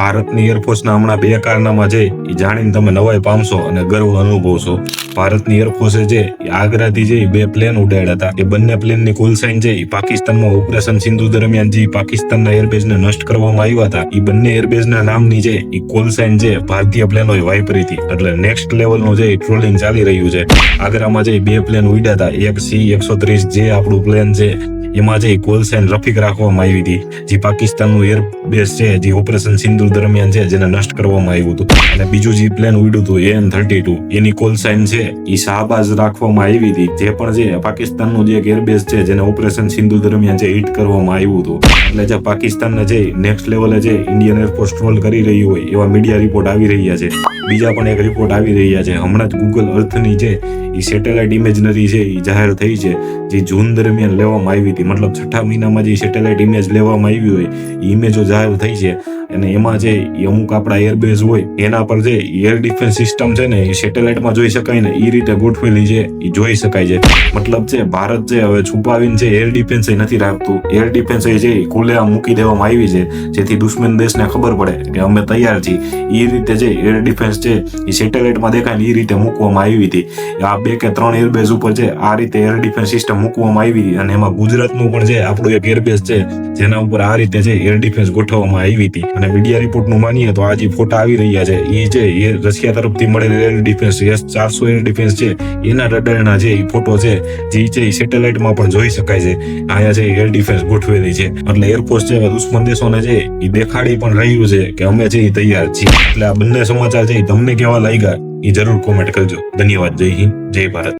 ભારતની એરફોર્સના હમણાં બે કારનામા છે એ જાણીને તમે નવાઈ પામશો અને ગર્વ અનુભવશો. ભારતની એરફોર્સે એ આગ્રાથી જે બે પ્લેન ઉડાડ્યા હતા, એ બંને પ્લેનની કુલ સાઇન છે એ પાકિસ્તાનમાં ઓપરેશન સિંધુ દરમિયાન જે પાકિસ્તાનના એરબેઝને નષ્ટ કરવામાં આવ્યા હતા એ બંને એરબેઝના નામની જે એ કોલ સાઇન છે, ભારતીય પ્લેનોએ વાપરી હતી. એટલે નેક્સ્ટ લેવલનું જે ટ્રોલિંગ ચાલી રહ્યું છે. આગ્રામાં જે બે પ્લેન ઉડ્યા હતા, એક સી એકસો ત્રીસ જે આપણું પ્લેન છે એમાં જે કોલ સાઇન રફીક રાખવામાં આવી હતી, જે પાકિસ્તાનનું એરબેસ છે, જે ઓપરેશન સિંધુ દરમિયાન છે, જેને નષ્ટ કરવામાં આવ્યું હતું. અને બીજું જે પ્લેન ઉડ્યું હતું એન થર્ટી ટુ, એની કોલ સાઇન છે, એ શાહબાઝ રાખવામાં આવી હતી. જે પણ જે પાકિસ્તાનનું જે એક એરબેઝ છે, જેને ઓપરેશન સિંધુ દરમિયાન જે હિટ કરવામાં આવ્યું હતું. એટલે જે પાકિસ્તાનને જે નેક્સ્ટ લેવલે જે ઇન્ડિયન એરફોર્સ ટ્રોલ કરી રહ્યું હોય, એવા મીડિયા રિપોર્ટ આવી રહ્યા છે. બીજા પણ એક રિપોર્ટ આવી રહ્યા છે. હમણાં જ ગૂગલ અર્થની છે એ સેટેલાઇટ ઇમેજનરી છે, એ જાહેર થઈ છે, જે જૂન દરમિયાન લેવામાં આવી હતી. મતલબ છઠ્ઠા મહિનામાં જે સેટેલાઇટ ઇમેજ લેવામાં આવી હોય એ ઇમેજો જાહેર થઈ છે અને એમાં જે એ અમુક આપણા એરબેઝ હોય, એના પર જે એર ડિફેન્સ સિસ્ટમ છે ને, એ સેટેલાઇટમાં જોઈ શકાય ને એ રીતે ગોઠવેલી છે એ જોઈ શકાય છે. મતલબ છે, ભારત છે હવે છુપાવીને છે એર ડિફેન્સ નથી રાખતું. એર ડિફેન્સ છે એ મૂકી દેવામાં આવી છે, જેથી દુશ્મન દેશને ખબર પડે કે અમે તૈયાર છીએ. એ રીતે જે એર ડિફેન્સ છે એ સેટેલાઇટમાં દેખાય ને એ રીતે મૂકવામાં આવી હતી. આ બે કે ત્રણ એરબેઝ ઉપર છે, આ રીતે એર ડિફેન્સ સિસ્ટમ મૂકવામાં આવી અને એમાં ગુજરાતનું પણ છે આપણું એક એરબેઝ છે, જેના ઉપર આ રીતે છે એર ડિફેન્સ ગોઠવવામાં આવી હતી. અને મીડિયા રિપોર્ટનું માનીએ તો આ જે ફોટા આવી રહ્યા છે એ છે એ રશિયા તરફથી મળેલ એર ડિફેન્સ એસ ચારસો એર ડિફેન્સ છે, એના રડારના જે એ ફોટો છે, જે છે એ સેટેલાઇટમાં પણ જોઈ શકાય છે. અહીંયા છે એર ડિફેન્સ ગોઠવેલી છે. એટલે એરફોર્સ છે દુશ્મન દેશોને છે એ દેખાડી પણ રહ્યું છે કે અમે છે એ તૈયાર છીએ. એટલે આ બંને સમાચાર છે એ તમને કેવા લાગ્યા એ જરૂર કોમેન્ટ કરજો. ધન્યવાદ. જય હિન્દ, જય ભારત.